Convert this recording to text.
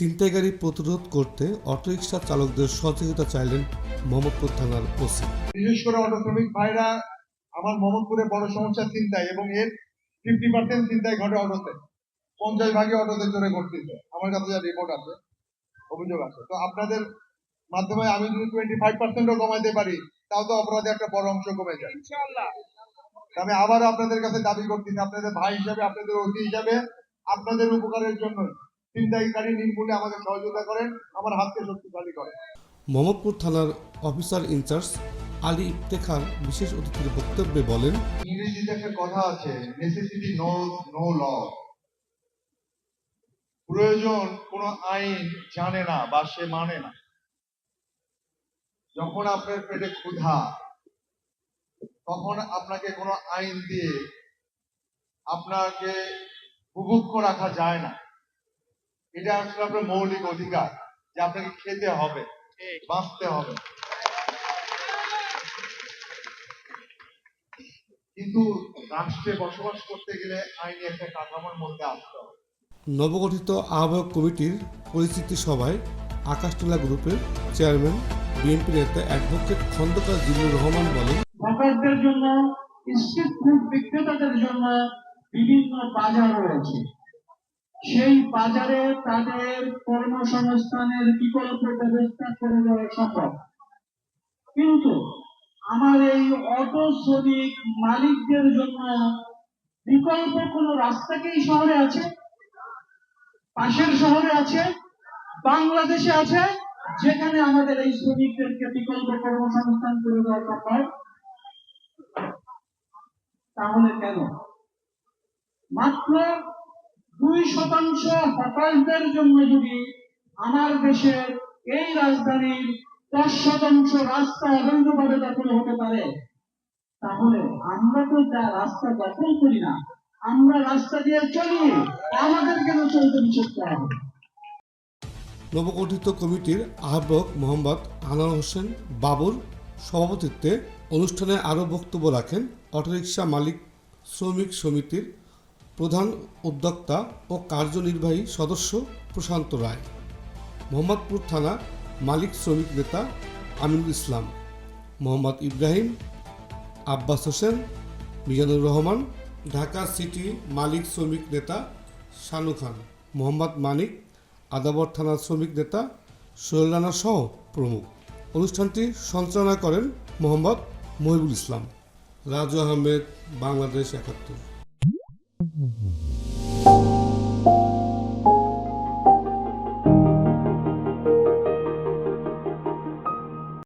ছিনতাইকারী প্রতিরোধ করতে অটোরিকশা চালকদের সচেতনতা চাইলেন মোহাম্মদপুর থানার ওসি। বিশেষ করে অটো শ্রমিক ভাইরা আমার মোহাম্মদপুরে বড় সমস্যা চিন্তায় এবং এর ফিফটি পার্সেন্ট চিন্তায় ঘটে অটোতে। পঞ্চাশ ভাগে অটোতে চড়ে ঘটতেছে আমার কাছে যা রিপোর্ট আছে অভিযোগ আছে। তো আপনাদের মাধ্যমে আমি যদি টোয়েন্টি ফাইভ পার্সেন্টও কমাইতে পারি তাও তো অপরাধে একটা বড় অংশ কমে যায়। আমি আবারও আপনাদের কাছে দাবি করতেছি আপনাদের ভাই হিসাবে আপনাদের অতি হিসাবে আপনাদের উপকারের জন্য চিন্তাকারী নির্মূলে আমাকে সহযোগিতা করেন আমার হাতকে শক্তিশালী করেন মোহাম্মদপুর থানার অফিসার ইনচার্জ আলী ইফতেখার বিশেষ অতিথির বক্তব্যে বলেন ইংরেজিতে একটা কথা আছে নেসেসিটি নো নো ল প্রয়োজন কোনো আইন জানে না বা সে মানে না। যখন আপনার পেটে ক্ষুধা তখন আপনাকে কোনো আইন দিয়ে আপনাকে বুভুক্ষ রাখা যায় না। এটা আসলে আপনার মৌলিক অধিকার যে আপনাকে খেতে হবে বাঁচতে হবে। কিন্তু রাষ্ট্রে বসবাস করতে গেলে আইনি একটা কাঠামোর মধ্যে আসতে হবে। নবগঠিত আহ্বায়ক কমিটির পরিস্থিতি সভায় আকাশটোলা গ্রুপের চেয়ারম্যান বিএনপি নেতা অ্যাডভোকেট খন্দকার জিল্লুর রহমান বলেন হকারদের জন্য স্ট্রিট ফুড বিক্রেতাদের জন্য বিভিন্ন বাজার রয়েছে। সেই বাজারে তাদের কর্মসংস্থানের বিকল্প ব্যবস্থা করে দেওয়া সম্ভব। কিন্তু আমার এই অটো শ্রমিক মালিকদের জন্য বিকল্প কোনো রাস্তা কি শহরে আছে? পাশের শহরে আছে? বাংলাদেশে আছে? যেখানে আমাদের এই শ্রমিকদেরকে বিকল্প কর্মসংস্থান করে দেওয়া সম্ভব? তাহলে কেন? মাত্র দুই শতাংশ হকারদের জন্য যদি আমার দেশের এই রাজধানীর দশ শতাংশ রাস্তা অবৈধভাবে দখল হতে পারে, তাহলে আমরা তো যা রাস্তা দখল করি না, আমরা রাস্তা দিয়ে চলি, আমাদের কেন চলতে নিষেধ করা হবে? নবগঠিত কমিটির আহ্বায়ক মোহাম্মদ আনোয়ার হোসেন বাবুর সভাপতিত্বে অনুষ্ঠানে আরও বক্তব্য রাখেন অটোরিকশা মালিক শ্রমিক সমিতির প্রধান উদ্যোক্তা ও কার্যনির্বাহী সদস্য প্রশান্ত রায়, মোহাম্মদপুর থানা মালিক শ্রমিক নেতা আমিনুল ইসলাম, মোহাম্মদ ইব্রাহিম, আব্বাস হোসেন, মিজানুর রহমান, ঢাকা সিটি মালিক শ্রমিক নেতা শানু খান, মোহাম্মদ মানিক, আদাবর থানার শ্রমিক নেতা সোহেল রানা সহ প্রমুখ। অনুষ্ঠানটি সঞ্চালনা করেন মোহাম্মদ মহিবুল ইসলাম। রাজু আহমেদ, বাংলাদেশ একাত্তর।